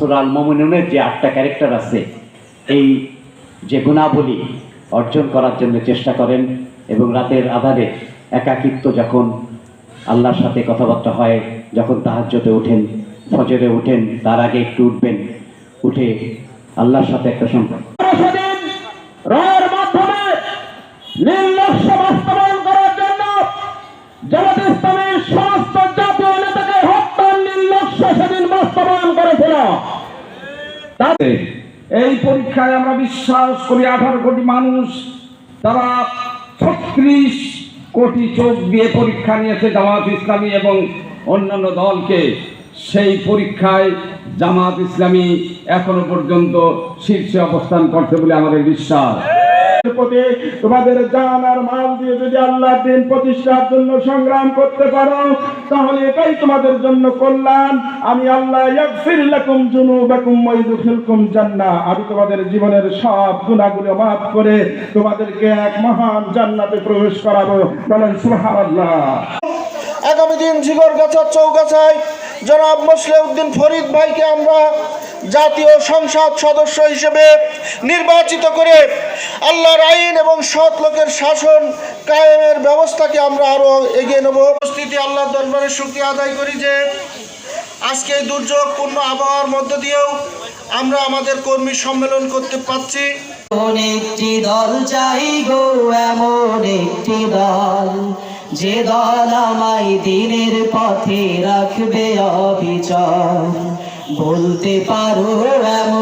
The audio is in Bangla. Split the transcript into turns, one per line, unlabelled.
সুরাল মমিনুনের যে আটটা ক্যারেক্টার আছে, এই যে গুণাবলী অর্জন করার জন্য চেষ্টা করেন এবং রাতের আধারে একাকিত্ব যখন আল্লাহর সাথে কথাবার্তা হয়, যখন তাহাজ্যতে ওঠেন ফজরে ওঠেন তার আগে একটু উঠবেন, উঠে আল্লাহর সাথে একটা সম্পর্ক
মাধ্যমে তাতে এই পরীক্ষায় আমরা বিশ্বাস করি আঠারো কোটি মানুষ তারা ছত্রিশ কোটি চোখ দিয়ে পরীক্ষা নিয়েছে জামাত ইসলামী এবং অন্যান্য দলকে। সেই পরীক্ষায় জামাত ইসলামী এখনও পর্যন্ত শীর্ষে অবস্থান করছে বলে আমাদের বিশ্বাস। প্রতি তোমাদের জান আর মাল দিয়ে যদি আল্লাহ দিন প্রতিষ্ঠার জন্য সংগ্রাম করতে পারো, তাহলে এটাই তোমাদের জন্য কল্যাণ। আমি আল্লাহ ইয়াগফির জান্নাহ। আমি তোমাদের জীবনের সব গুনাহগুলো maaf করে তোমাদেরকে এক মহান জান্নাতে প্রবেশ করাবো। বলেন, সুবহানাল্লাহ।
আগামী দিন জিগরগাছার চৌগাছায় জনাব মুসলিউদ্দিন ফরিদ ভাইকে আমরা জাতীয় সংসদ সদস্য হিসেবে নির্বাচিত করে আল্লাহর আইন এবং সৎ লোকের শাসন কায়েমের ব্যবস্থাকে আমরা আরও এগিয়ে নেব। উপস্থিতি আল্লাহর দরবারে শুক্রিয়া আদায় করি যে আজকে এই দুর্যোগপূর্ণ আবহাওয়ার মধ্য দিয়েও আমরা আমাদের কর্মী সম্মেলন করতে পারছি।
দল চাই গো, এমন একটি দল। যে দল আমায় দিনের পথে রাখবে অবিচল। বলতে পারো এমন